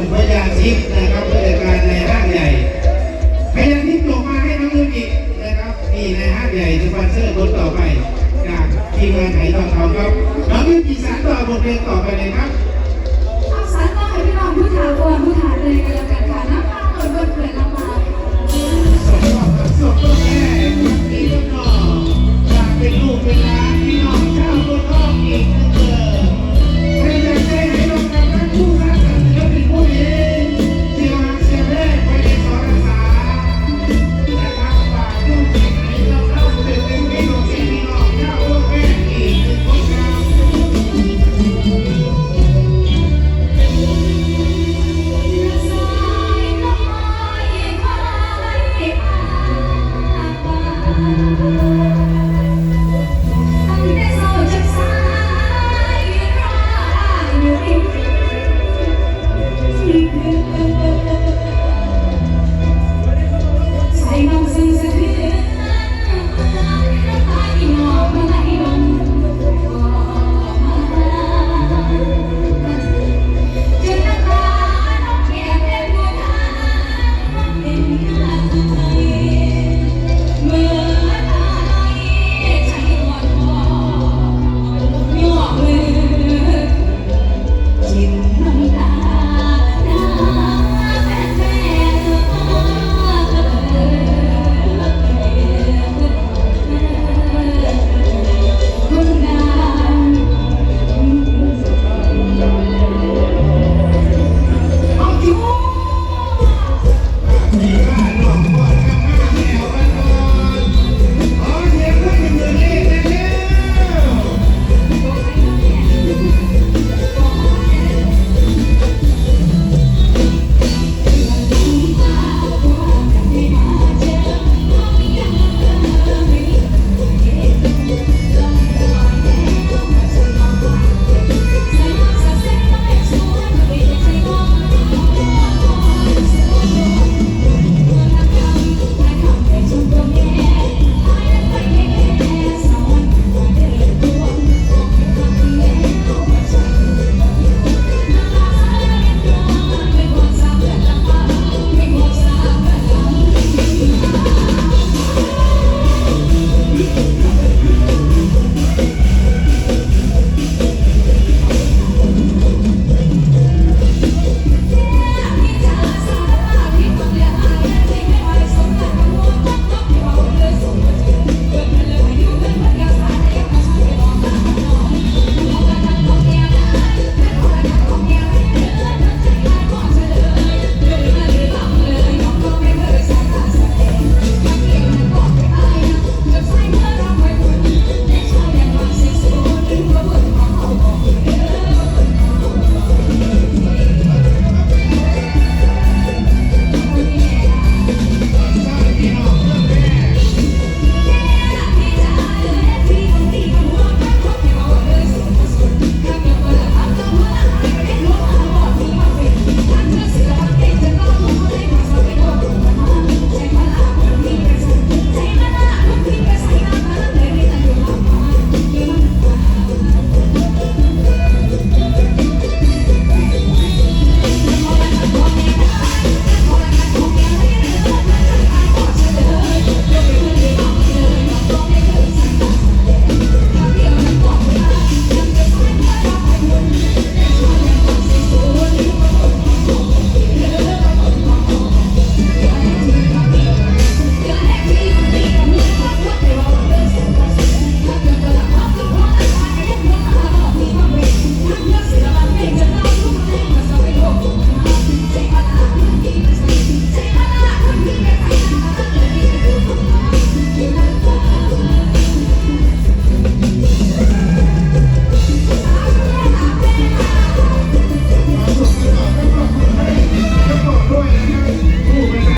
คุพยาชิพนะครับผู้จัดการในห้างใหญ่พยาชิพลงมาให้น้องนุ่นจีนะครับนี่ในห้างใหญ่สปอนเซอร์คนต่อไปจากทีมงานไถ่ทองคำครับน้องนุ่นจีสานต่อบทเรียนต่อไปเลยครับ